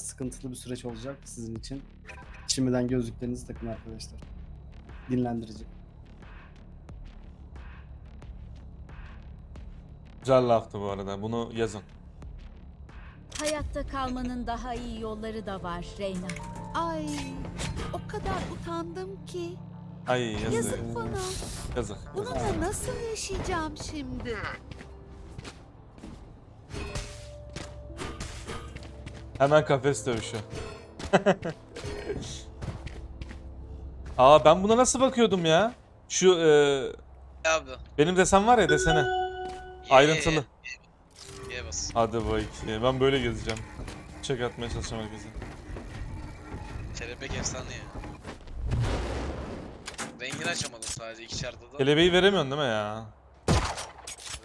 sıkıntılı bir süreç olacak sizin için. Şimdiden gözlüklerinizi takın arkadaşlar. Dinlendirici. Güzel laftı bu arada. Bunu yazın. Hayatta kalmanın daha iyi yolları da var Reyna. Ay o kadar utandım ki. Ay yazık. Yazık bana. Yazık. Bununla nasıl yaşayacağım şimdi? Hemen kafes dövüşü. Aa ben buna nasıl bakıyordum ya? Şu e, Abi. benim desem var ya desene. ye, Ayrıntılı. ye, Ye bas. Hadi bakayım. Ben böyle gezeceğim. Çek atmaya çalışacağım herkese. Kelebek efsane ya. Rengini açamadım sadece iki şartta da. Kelebeği veremiyorsun değil mi ya?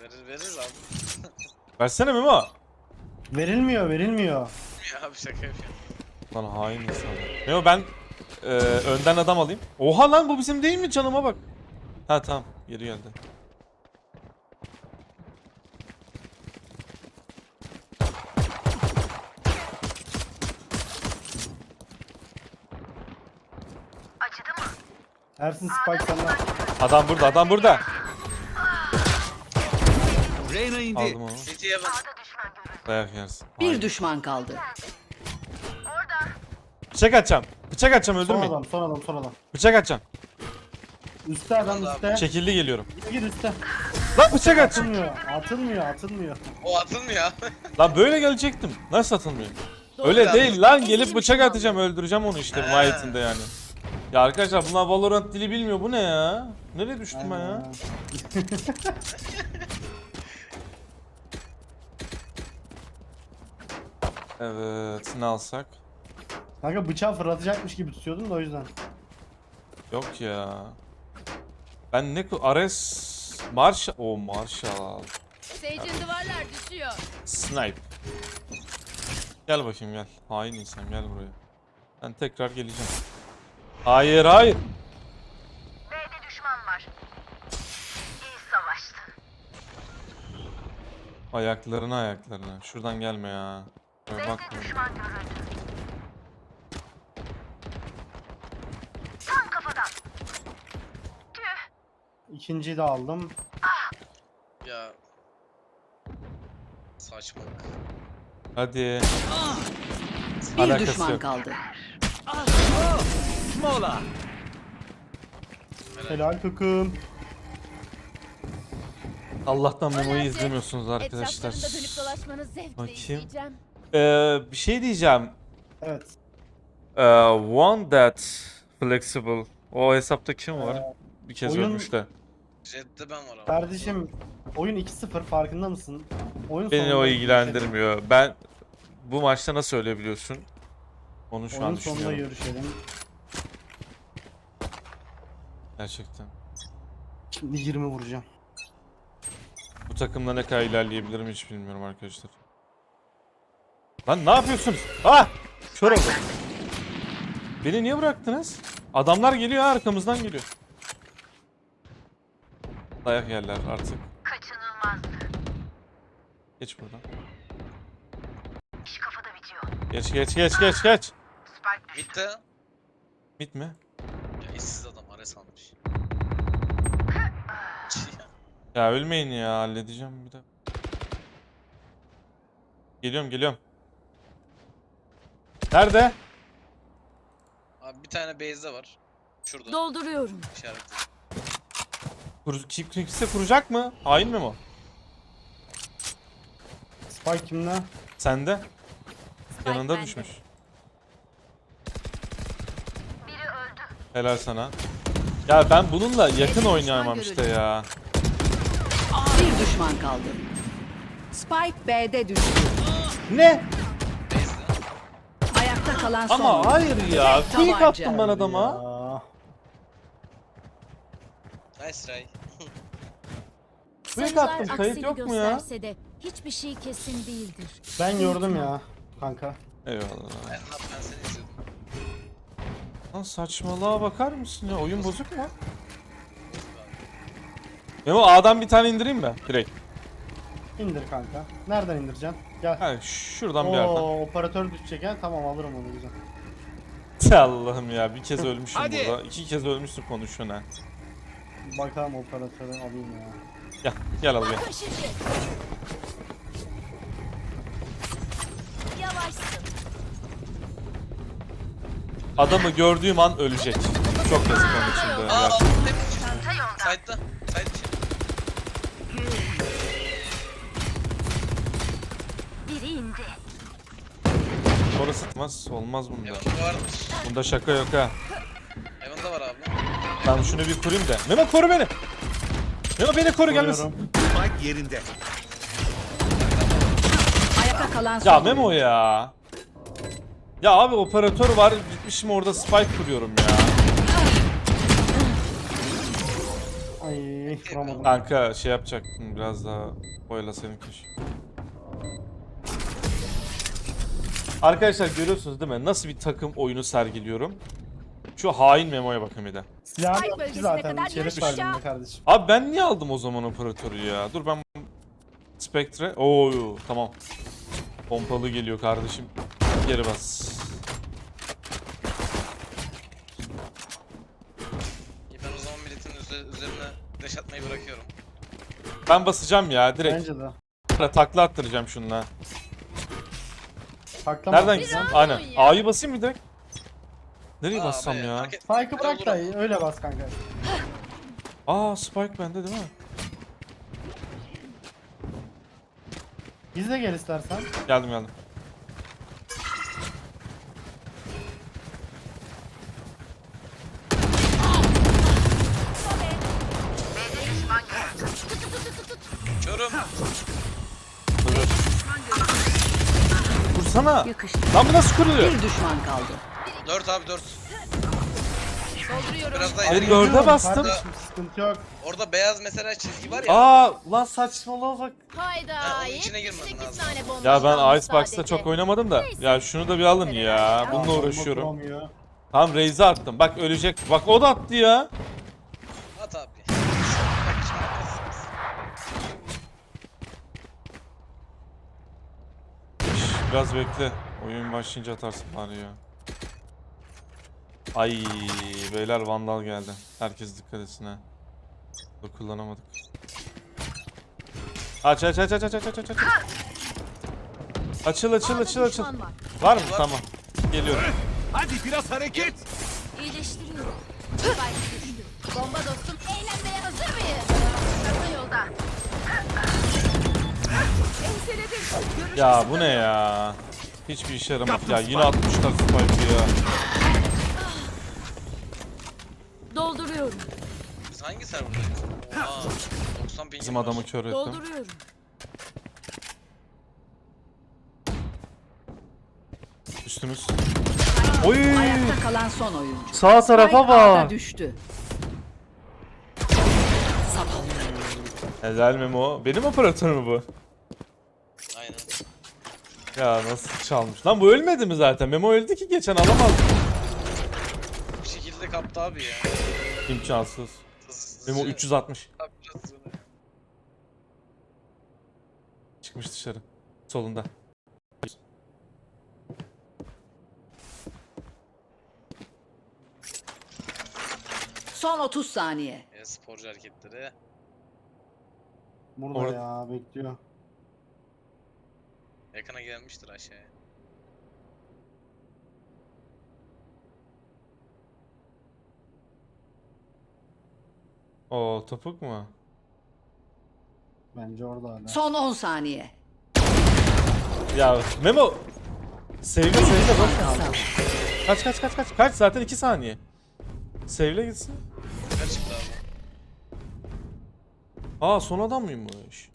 Verir veririz abi. Versene Memo. Verilmiyor, verilmiyor. Ya abi şaka yapıyorum. Lan hain insan. Memo ben e, önden adam alayım. Oha lan bu bizim değil mi canıma bak. Ha tamam geri geldi. Ersin Spike senden. Adam burada adam burada. Reyna indi. Aldım onu. Bak. Dayak yersin. Bir Hain. düşman kaldı. Bıçak atacağım. Bıçak atacağım Son öldürmeyin. adam, son adam, son adam. Bıçak atacağım. Üste adam üste. Çekildi geliyorum. Gir üste. Lan bıçak atacağım. Atılmıyor, atılmıyor, atılmıyor. O atılmıyor. Lan böyle gelecektim. Nasıl atılmıyor? Öyle değil lan gelip bıçak mal. atacağım öldüreceğim onu işte mahiyetinde yani. Ya arkadaşlar bunlar Valorant dili bilmiyor bu ne ya? Nereye düştüm ben ya? Evet ne alsak? Kanka bıçağı fırlatacakmış gibi tutuyordum da o yüzden. Yok ya. Ben ne Ares Marshall o Marshall Sage'in duvarlar düşüyor. Snipe Gel bakayım gel Hain insan gel buraya Ben tekrar geleceğim Hayır hayır B'de düşman var. İyi savaştı. Ayaklarına ayaklarına Şuradan gelme ya Böyle bak B'de düşman görüldü. Tam kafadan. Tüh. İkinciyi de aldım. Ya. Saçmalık. Hadi Bir Alakası düşman yok. kaldı. Mola. Helal kıkım. Allah'tan Memo'yu izlemiyorsunuz arkadaşlar Etraflarında dönüp dolaşmanız zevkle Bakayım. izleyeceğim. Ee, bir şey diyeceğim Evet. Ee, one that flexible O hesapta kim var? Bir kez oyun- ölmüş de Jet'te ben var abi. Kardeşim oyun 2-0 farkında mısın? Oyun Beni sonunda o ilgilendirmiyor. Ben bu maçta nasıl ölebiliyorsun? Onu şu Oyun an sonunda düşünüyorum. görüşelim. Gerçekten. Şimdi 20 vuracağım. Bu takımla ne kadar ilerleyebilirim hiç bilmiyorum arkadaşlar. Lan ne yapıyorsunuz? Ah! Kör oldum. Beni niye bıraktınız? Adamlar geliyor ha, arkamızdan geliyor. Dayak yerler artık. Kaçınılmazdı. Geç buradan. İş kafada bitiyor. Geç geç geç geç geç. Spike Mid'de. Bit mi? Ya işsiz adam Ares almış. Ya ölmeyin ya halledeceğim bir de. Geliyorum geliyorum. Nerede? abi bir tane base'de var. Şurada. Dolduruyorum. İşaretli. Kur, kim, kimse kuracak mı? Hain mi o? Spike kimde? Sende. Spike Yanında bende. düşmüş. biri öldü. Helal sana. Ya ben bununla yakın oynayamam işte ya. Bir düşman kaldı. Spike B'de düştü. Ne? Ayakta kalan son. Ama hayır ya. Tek Quick tabanca. attım ben adama. Ya. Nice try. Quick Sayılar attım. Kayıt aksini yok mu ya? gösterse de hiçbir şey kesin değildir. Ben gördüm ya kanka. Eyvallah. Ben, ben seni izliyordum. Lan saçmalığa bakar mısın ya? Oyun bozuk mu? Memo A'dan bir tane indireyim mi? Direkt. İndir kanka. Nereden indireceksin? Gel. Ha, şuradan bir yerden. Oo, operatör düşecek ha. Tamam alırım onu güzel. Allah'ım ya bir kez ölmüşüm Hadi. burada. İki kez ölmüşsün konuşuyorsun ha. Bakalım operatörü alayım ya. Gel gel al gel. Bakın şimdi. Yavaşsın. Adamı gördüğüm an ölecek. Çok yazık onun için de. Aa temiz. Side'da. Biri indi. Orası tutmaz. Olmaz bunda. Evan'da. Bunda şaka yok ha. Evan'da var abi. Ben şunu bir kurayım da. Memo koru beni. Memo beni koru gelmesin. Spike yerinde. Ayakta kalan son Ya. Memo ya. Ya abi operatör var gitmişim orada spike kuruyorum ya. Ay vuramadım. Kanka şey yapacaktım biraz daha oyalasaydın keşke. Arkadaşlar görüyorsunuz değil mi? Nasıl bir takım oyunu sergiliyorum. Şu hain Memo'ya bakın bir de. Silahı Spike yok ki zaten. verdim de kardeşim. Abi ben niye aldım o zaman operatörü ya? Dur ben Spectre. Oo tamam. Pompalı geliyor kardeşim. Geri bas. Ben o zaman milletin üze- üzerine dash atmayı bırakıyorum. Ben basacağım ya direkt. Bence de. Takla attıracağım şununla. Taklama. Nereden gideceğim? Aynen. A'yı basayım mı direkt? Nereye Aa, bassam be, ya? fark et- Spike'ı bırak da öyle bas kanka. Aa Spike bende değil mi? Biz de gel istersen. Geldim geldim. Vursana. Yakıştı. Lan bu nasıl kuruluyor? Bir düşman kaldı. 4 abi 4. Dolduruyorum. Biraz daha Hayır, ileri. dörde Biliyorum bastım. Kardeşim sıkıntı yok. Orada beyaz mesela çizgi var ya. Aa lan saçmalama bak. Hayda. Ha, onun yetmiş içine girmen lazım. tane bomba Ya ben Icebox'ta çok oynamadım da. Ya şunu da bir alın ya. Bununla Bomba uğraşıyorum. kuramıyor. Tamam Raze'e attım. Bak ölecek. Bak o da attı ya. At abi. Bak Biraz bekle. Oyun başlayınca atarsın bari ya. Ay beyler vandal geldi. Herkes dikkat etsin ha. Dur kullanamadık. Aç aç aç aç aç aç aç aç. Açıl açıl açıl açıl. var. Mı? Tamam. Geliyorum. Hadi biraz hareket. İyileştiriyorum. Bomba dostum Enseledim. Görüş Ya bu ne ya? Hiçbir işe yaramadı. Ya yine atmışlar spike'ı ya. Dolduruyorum. Biz hangi serverdayız? Oha. 90 bin Bizim adamı kör ettim. Dolduruyorum. Üstümüz. Oy! Ayakta kalan son oyuncu. Sağ tarafa bak. düştü. Helal Memo. Benim operatörüm bu. Ya nasıl çalmış? Lan bu ölmedi mi zaten? Memo öldü ki geçen alamaz. Bir şekilde kaptı abi ya. İmkansız. Memo hızlı- 360. Abi biraz hızlı. Çıkmış dışarı. Solunda. Son 30 saniye. E, sporcu hareketleri. Burada Orada- ya bekliyor. Yakına gelmiştir aşağıya. O topuk mu? Bence orada hala. Son 10 saniye. Ya Memo. Sevle sevle bak. Kaç kaç kaç kaç. Kaç zaten 2 saniye. Sevle gitsin. Yukarı çıktı abi. Aa son adam mıymış?